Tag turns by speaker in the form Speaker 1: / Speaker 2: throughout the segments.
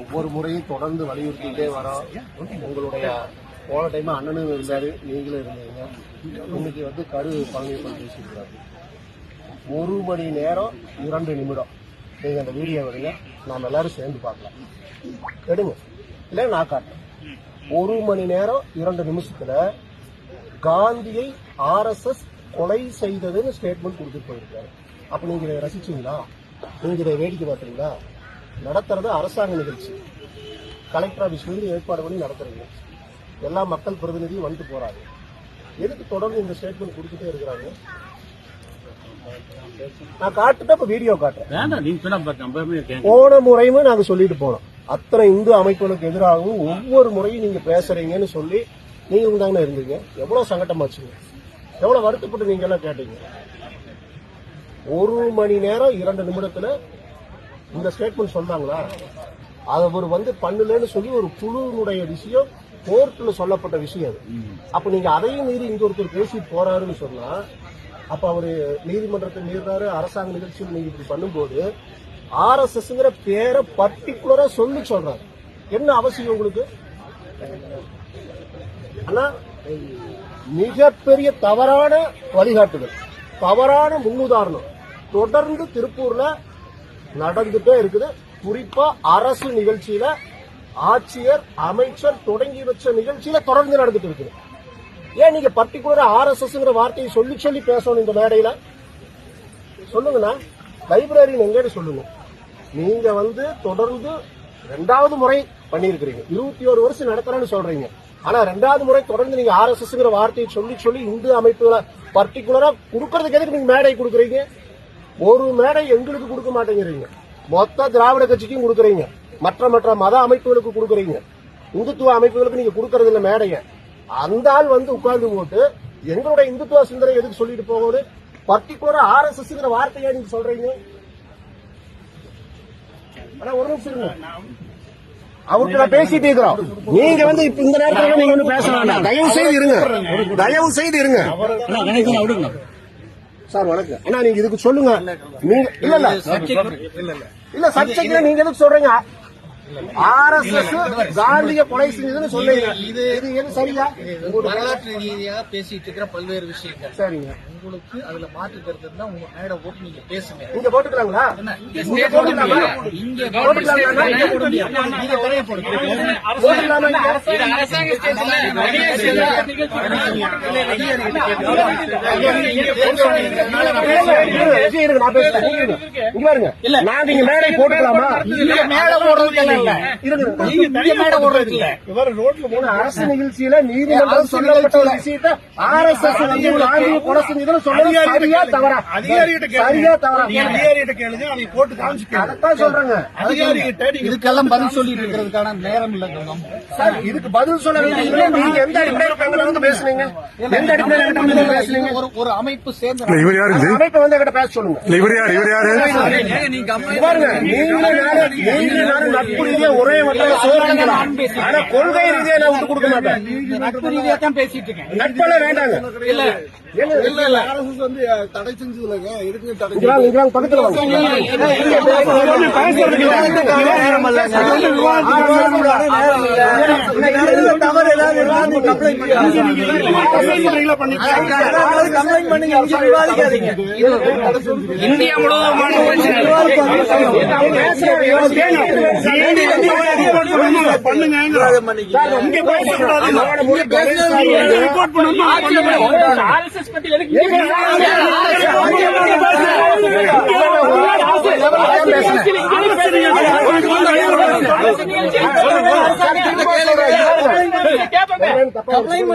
Speaker 1: ஒவ்வொரு முறையும் தொடர்ந்து வலியுறுத்திட்டே வரோம். உங்களுடைய போன டைம் அண்ணனும் இருந்தாரு நீங்களும் இருந்தீங்க. இன்னைக்கு வந்து கரு பழனியப்பன் பேசியிருக்கிறாரு ஒரு மணி நேரம் இரண்டு நிமிடம். நீங்க அந்த வீடியோ எடுங்க நாம் எல்லாரும் சேர்ந்து பார்க்கலாம். எடுங்க. இல்லை நான் காட்டுறேன். ஒரு மணி நேரம் இரண்டு நிமிஷத்துல காந்தியை ஆர்எஸ்எஸ் கொலை செய்ததுன்னு ஸ்டேட்மெண்ட் கொடுத்துட்டு போயிருக்காரு. அப்ப நீங்க இதை ரசிச்சீங்களா? நீங்க இதை வேடிக்கை பார்த்தீங்களா நடத்துறது அரசாங்க நிகழ்ச்சி. கலெக்டர் ஆபீஸ்ல இருந்து ஏற்பாடு பண்ணி நடத்துறீங்க. எல்லா மக்கள் பிரதிநிதியும் வந்துட்டு போறாங்க. எதுக்கு தொடர்ந்து இந்த ஸ்டேட்மெண்ட் கொடுத்துட்டே இருக்கிறாங்க? நான் காட்டுட்டு அப்ப வீடியோ காட்டுறேன். போன முறையுமே நாங்க சொல்லிட்டு போனோம். அத்தனை இந்து அமைப்புகளுக்கு எதிராகவும் ஒவ்வொரு முறையும் நீங்க பேசுறீங்கன்னு சொல்லி நீங்க தானே இருந்தீங்க. எவ்வளவு சங்கட்டமாச்சுங்க எவ்வளவு வருத்தப்பட்டு நீங்க எல்லாம் கேட்டீங்க. ஒரு மணி நேரம் இரண்டு நிமிடத்துல இந்த ஸ்டேட்மெண்ட் சொன்னாங்களா? அதை அவர் வந்து பண்ணலன்னு சொல்லி ஒரு குழுவினுடைய விஷயம் கோர்ட்ல சொல்லப்பட்ட விஷயம். அது அப்ப நீங்க அதையும் மீறி இங்க ஒருத்தர் பேசி போறாருன்னு சொன்னா அப்ப அவரு நீதிமன்றத்தை மீறாரு அரசாங்க நிகழ்ச்சியில் நீங்க இப்படி பண்ணும்போது ஆர்எஸ்எஸ்ங்கிற பேரை பர்டிகுலரா சொல்லி சொல்றாரு. என்ன அவசியம் உங்களுக்கு? ஆனா மிகப்பெரிய தவறான வழிகாட்டுதல் தவறான முன்னுதாரணம். தொடர்ந்து திருப்பூர்ல நடந்துட்டே இருக்குது. குறிப்பா அரசு நிகழ்ச்சியில ஆட்சியர் அமைச்சர் தொடங்கி வச்ச நிகழ்ச்சியில தொடர்ந்து நடந்துட்டு இருக்குது. ஏன் நீங்க பர்டிகுலரா ஆர்எஸ்எஸ்ங்கிற வார்த்தையை சொல்லி சொல்லி பேசணும் இந்த மேடையில? சொல்லுங்கண்ணா. லைப்ரரி எங்கன்னு சொல்லுங்க. நீங்க வந்து தொடர்ந்து ரெண்டாவது முறை பண்ணியிருக்கிறீங்க. இருபத்தி ஒரு வருஷம் நடக்கிறேன்னு சொல்றீங்க. ஆனா ரெண்டாவது முறை தொடர்ந்து நீங்க ஆர்எஸ்எஸ்ங்கிற வார்த்தையை சொல்லி சொல்லி இந்து அமைப்புகளை பர்டிகுலரா கொடுக்கறதுக்கு எதுக்கு நீங்க மேடை கொடுக்குறீங்க? ஒரு மேடை எங்களுக்கு கொடுக்க மாட்டேங்கிறீங்க. மொத்த திராவிட கட்சிக்கும் கொடுக்குறீங்க. மற்ற மற்ற மத அமைப்புகளுக்கு கொடுக்குறீங்க. இந்துத்துவ அமைப்புகளுக்கு நீங்க கொடுக்கறது இல்ல மேடைய. அந்த ஆள் வந்து உட்கார்ந்து போட்டு எங்களுடைய இந்துத்துவ சிந்தனை எதுக்கு சொல்லிட்டு போகுது? பர்டிகுலரா ஆர்எஸ்எஸ்ங்கிற வார்த்தையா நீங்க சொல்றீங்க. ஆனா ஒரு நிமிஷம் இருங்க. அவர்கிட்ட பேசிட்டு இருக்கிறோம் நீங்க வந்து இப்ப இந்த நேரத்துல நீங்க வந்து பேச வேண்டாம். தயவு செய்து இருங்க. தயவு செய்து இருங்க. சார் வணக்கம். அண்ணா நீங்க இதுக்கு சொல்லுங்க. நீங்க இல்ல இல்ல. இல்ல சர்ச்சைக்கு நீங்க எதுக்கு சொல்றீங்க? ஆர்எஸ்எஸ் காந்திய கொலை செஞ்சதுன்னு சொல்றீங்க இது இது சரியா உங்களுக்கு
Speaker 2: வரலாற்று ரீதியாக பேசிட்டு இருக்கிற பல்வேறு விஷயங்கள்
Speaker 1: சரிங்க
Speaker 2: உங்களுக்கு அதுல மாற்று கருத்து இருந்தா உங்க மேடை போட்டு நீங்க பேசுங்க
Speaker 1: இங்க போட்டுக்கலாங்களா இங்க போட்டுக்கலாமா
Speaker 2: இங்க
Speaker 1: போட்டுக்கலாங்களா
Speaker 2: நீங்க போட முடியாது.
Speaker 1: போட்டுக்கலாமா இங்க? இங்க. நாங்க இங்க மேடை போட்டுக்கலாமா
Speaker 2: மேடை போடுறதுக்கு இல்ல.
Speaker 1: இருங்க.
Speaker 2: நீங்க தனி மேடை போடுறதுக்கு இல்ல.
Speaker 1: ஒரு அரசு நிகழ்ச்சியில நீதிமன்றம் சொல்லப்பட்ட ஒரு விஷயத்தை ஆர்எஸ்எஸ் வந்து காந்தியை கொலை செஞ்சதுன்னு சொன்னது சரியா தவறா?
Speaker 3: அதிகாரிகிட்ட கேளுங்க.
Speaker 1: சரியா தவறா?
Speaker 3: நீங்க அதிகாரிகிட்ட கேளுங்க. அவங்க போட்டு காமிச்சு
Speaker 1: அதைத்தான் சொல்றாங்க.
Speaker 3: அதிகாரிகிட்ட நீங்க
Speaker 2: இதுக்கெல்லாம் பதில் சொல்லிட்டு இருக்கிறதுக்கான நேரம் இல்ல.
Speaker 1: சார் இதுக்கு பதில் சொல்ல வேண்டியது நீங்க எந்த அடிப்படையில் பேசுனீங்க? எந்த அடிப்படையில் பேசுனீங்க?
Speaker 2: ஒரு ஒரு அமைப்பு சேர்ந்து
Speaker 4: இவர் யாரு?
Speaker 1: அமைப்பை வந்து பேச சொல்லுங்க.
Speaker 4: இவர் யாரு? யாரு?
Speaker 1: நீங்களும் நானும் நட்பு ரீதியா ஒரே மட்டத்தில் சோதிக்கலாம் ஆனா கொள்கை ரீதியா நான் விட்டு கொடுக்க மாட்டேன்
Speaker 2: நட்பு ரீதியா தான் பேசிட்டு இருக்கேன்
Speaker 1: நட்பெல்லாம் வேண்டாங்க
Speaker 2: இல்ல
Speaker 1: இல்ல
Speaker 3: அரசு வந்து தடை செஞ்சதுலங்க எதுக்கு தடை
Speaker 1: இங்க வாங்க, இங்க வாங்க, பக்கத்துல வாங்க.
Speaker 5: இந்தியா முழுவதுமான கம்ப்ளைண்ட்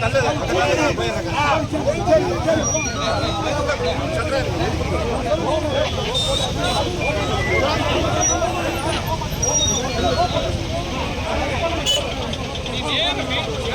Speaker 3: நல்லது